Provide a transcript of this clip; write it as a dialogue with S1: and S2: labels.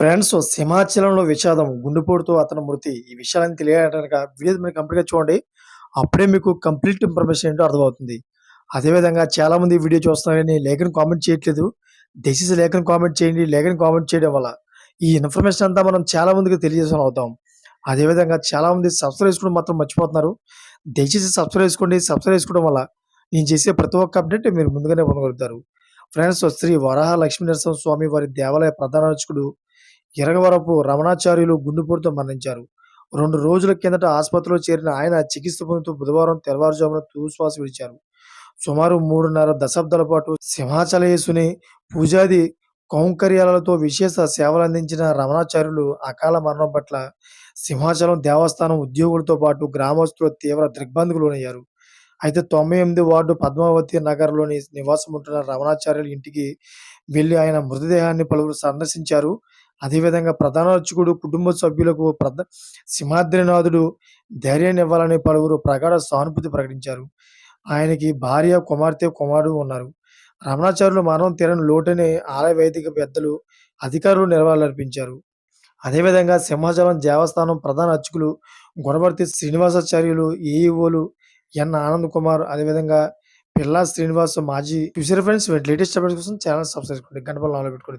S1: Friends సింహాచలంలో విషాదం గుండెపోటుతో అతని మృతి ఈ విషయాలను తెలియడానికి వీడియో మీరు కంప్లీట్గా చూడండి. అప్పుడే మీకు కంప్లీట్ ఇన్ఫర్మేషన్ ఏంటో అర్థమవుతుంది. అదేవిధంగా చాలామంది వీడియో చూస్తున్నారని లేఖను కామెంట్ చేయట్లేదు. దయచేసి లేఖను కామెంట్ చేయండి. లేఖను కామెంట్ చేయడం వల్ల ఈ ఇన్ఫర్మేషన్ అంతా మనం చాలా మందికి తెలియజేసిన అవుతాం. అదేవిధంగా చాలామంది సబ్స్క్రైబ్ చేసుకోవడం మాత్రం మర్చిపోతున్నారు. దయచేసి సబ్స్క్రైబ్ చేసుకోండి. సబ్స్క్రైబ్ చేసుకోవడం వల్ల నేను చేసే ప్రతి ఒక్క అప్డేట్ మీరు ముందుగానే పొందగలుగుతారు. ఫ్రెండ్స్ శ్రీ వరాహ లక్ష్మీ నరసింహ స్వామి వారి దేవాలయ ప్రధాన అర్చకుడు ఇరగవరపు రమణాచార్యులు గుండెపోటుతో మరణించారు. రెండు రోజుల కిందట ఆసుపత్రిలో చేరిన ఆయన చికిత్స పొందుతూ బుధవారం తెల్లవారుజామున తూశ్వాస విడిచారు. సుమారు మూడున్నర దశాబ్దాల పాటు సింహాచలయేసుని పూజాది కౌంకర్యాలతో విశేష సేవలు అందించిన రమణాచార్యులు అకాల మరణం పట్ల సింహాచలం దేవస్థానం ఉద్యోగులతో పాటు గ్రామస్తులు తీవ్ర దిగ్బంధకు లోనయ్యారు అయితే తొంభై ఎనిమిది వార్డు పద్మావతి నగర్లోని నివాసం ఉంటున్న రమణాచార్యుల ఇంటికి వెళ్ళి ఆయన మృతదేహాన్ని పలువురు సందర్శించారు. అదేవిధంగా ప్రధాన అర్చకుడు కుటుంబ సభ్యులకు ప్రధ సింహాద్రినాథుడు ధైర్యాన్ని ఇవ్వాలని పలువురు ప్రగాఢ సానుభూతి ప్రకటించారు. ఆయనకి భార్య కుమార్తె కుమారుడు ఉన్నారు. రమణాచార్యులు మరణం తీరని లోటని ఆలయ వైదిక పెద్దలు అధికారులు నివాళులర్పించారు అదేవిధంగా సింహాచలం దేవస్థానం ప్రధాన అర్చకులు గుణవర్తి శ్రీనివాసాచార్యులు ఏఈఓలు ఎన్ ఆనంద్ కుమార్ అదేవిధంగా పిల్లా శ్రీనివాస్ మాజీ చూసారు ఫ్రెండ్స్ లేటెస్ట్ అప్డేట్స్ కోసం ఛానల్ సబ్స్క్రైబ్ చేసుకోండి గంట పెట్టుకోండి.